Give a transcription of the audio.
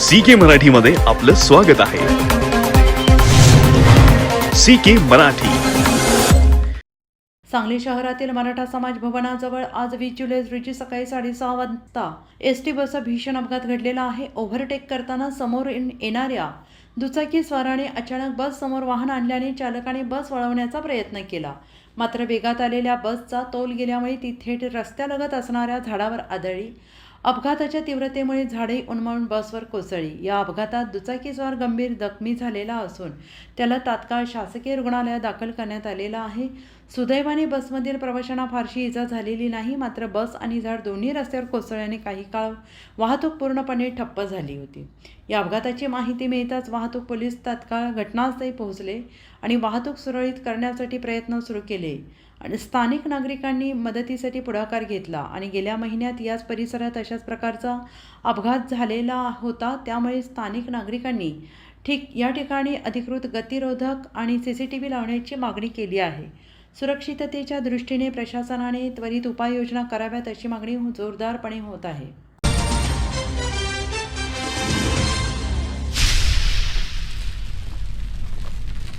C के मराठीमध्ये आपलं स्वागत आहे. सी के मराठी. सांगली शहरातील मराठा समाज भवनाजवळ आज वीस जुलै रोजी सकाळी साडेसहा वाजता. एस टी बसचा भीषण अपघात घडलेला आहे. ओव्हरटेक करताना समोर येणाऱ्या दुचाकी स्वाराने अचानक बस समोर वाहन आणल्याने चालकाने बस वळवण्याचा प्रयत्न केला. मात्र वेगात आलेल्या बसचा तोल गेल्यामुळे ती थेट रस्त्यालगत असणाऱ्या झाडावर आदळली. अपघाताच्या तीव्रतेमुळे झाडे उन्मळून बसवर कोसळली. या अपघातात दुचाकीस्वार गंभीर जखमी झालेला असून त्याला तात्काळ शासकीय रुग्णालयात दाखल करण्यात आलेला आहे. सुदैवाने बसमधील प्रवाशांना फारशी इजा झालेली नाही मात्र बस आणि झाड दोन्ही रस्त्यावर कोसळल्याने काही काळ वाहतूक पूर्णपणे ठप्प झाली होती. या अपघाताची माहिती मिळताच वाहतूक पोलीस तात्काळ घटनास्थळी पोहोचले आणि वाहतूक सुरळीत करण्यासाठी प्रयत्न सुरू केले आणि स्थानिक नागरिकांनी मदतीसाठी पुढाकार घेतला आणि गेल्या महिन्यात याच परिसरात अशाच प्रकारचा अपघात झालेला होता. त्यामुळे स्थानिक नागरिकांनी ठीक या ठिकाणी अधिकृत गतिरोधक आणि सी सी टी व्ही लावण्याची मागणी केली आहे. सुरक्षिततेच्या दृष्टीने प्रशासनाने त्वरित उपाययोजना कराव्यात अशी मागणी जोरदारपणे होत आहे.